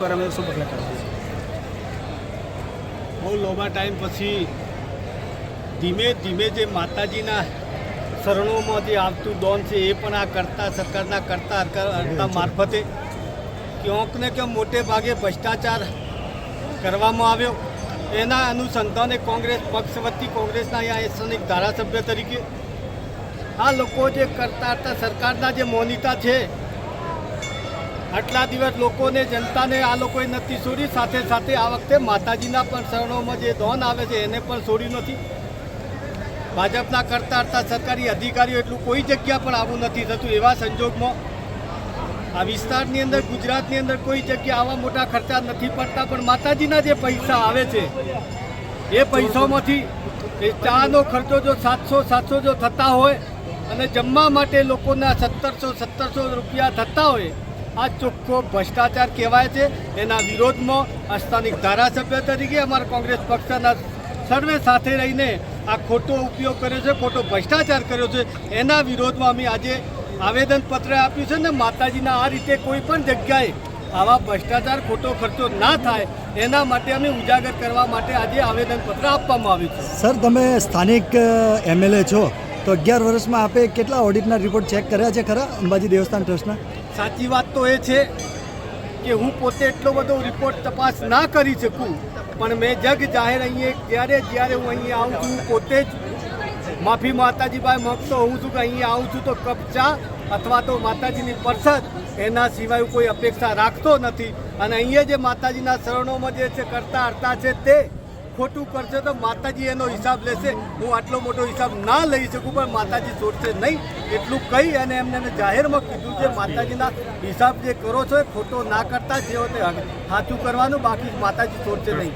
પર અમે શું પગલાં કરીએ બહુ લાંબા ટાઈમ પછી ધીમે ધીમે જે માતાજીના શરણોમાં જે આવતું દોન છે એ પણ આ કરતા સરકારના કરતા કરતા મારફતે ક્યાંક ને ક્યાંક મોટે ભાગે ભ્રષ્ટાચાર કરવામાં આવ્યો. એના અનુસંધાને કોંગ્રેસ પક્ષ વતી કોંગ્રેસના અહીંયા એસનિક ધારાસભ્ય તરીકે આ લોકો જે કરતા હતા સરકારના જે મોનિતા છે આટલા દિવસ લોકોને, જનતાને આ લોકોએ નથી છોડી, સાથે સાથે આ વખતે માતાજીના પણ શરણોમાં જે દોન આવે છે, એને પણ છોડ્યું નથી. ભાજપના કરતા કરતા સરકારી અધિકારીઓ એટલું કોઈ જગ્યા પણ આવું નથી થતું એવા સંજોગમાં. આ વિસ્તારની અંદર, ગુજરાતની અંદર કોઈ જગ્યા આવા મોટા ખર્ચા નથી પડતા, પણ માતાજીના જે પૈસા આવે છે, એ પૈસામાંથી એ ચાનો ખર્ચો જો સાતસો સાતસો જો થતા હોય અને જમવા માટે લોકોના સત્તરસો સત્તરસો રૂપિયા થતા હોય આ ચોખ્ખો ભ્રષ્ટાચાર કહેવાય છે. એના વિરોધમાં સ્થાનિક ધારાસભ્ય તરીકે અમારા કોંગ્રેસ પક્ષના સર્વે સાથે રહીને આ ખોટો ઉપયોગ કર્યો છે, ખોટો ભ્રષ્ટાચાર કર્યો છે. એના વિરોધમાં અમે આજે આવેદનપત્ર આપ્યું છે ને માતાજીના આ રીતે કોઈ પણ જગ્યાએ આવા ભ્રષ્ટાચાર, ખોટો ખર્ચો ના થાય, એના માટે અમે ઉજાગર કરવા માટે આજે આવેદનપત્ર આપવામાં આવ્યું છે. સર, તમે સ્થાનિક એમએલએ છો. તો અગિયાર વર્ષમાં આપે કેટલા ઓડિટના રિપોર્ટ ચેક કર્યા છે ખરા અંબાજી દેવસ્થાન ટ્રસ્ટના? સાચી વાત તો એ છે કે હું પોતે એટલો બધો રિપોર્ટ તપાસ ના કરી શકું, પણ મેં જગ જાહેર અહીંયા જ્યારે જ્યારે હું અહીંયા આવું છું પોતે જ માફી માતાજીભાઈ માગતો હું છું કે અહીંયા આવું છું તો કપ ચા અથવા તો માતાજીની પરસદ એના સિવાય કોઈ અપેક્ષા રાખતો નથી. અને અહીંયા જે માતાજીના શરણોમાં જે છે કરતા હરતા છે તે ખોટું કરશે તો માતાજી એનો હિસાબ લેશે. હું આટલો મોટો હિસાબ ના લઈ શકું, પણ માતાજી છોડશે નહીં. એટલું કહી અને એમને જાહેરમાં કીધું છે માતાજીના હિસાબ જે કરો છો એ ખોટો ના કરતા જે તે સાચું કરવાનું, બાકી માતાજી છોડશે નહીં.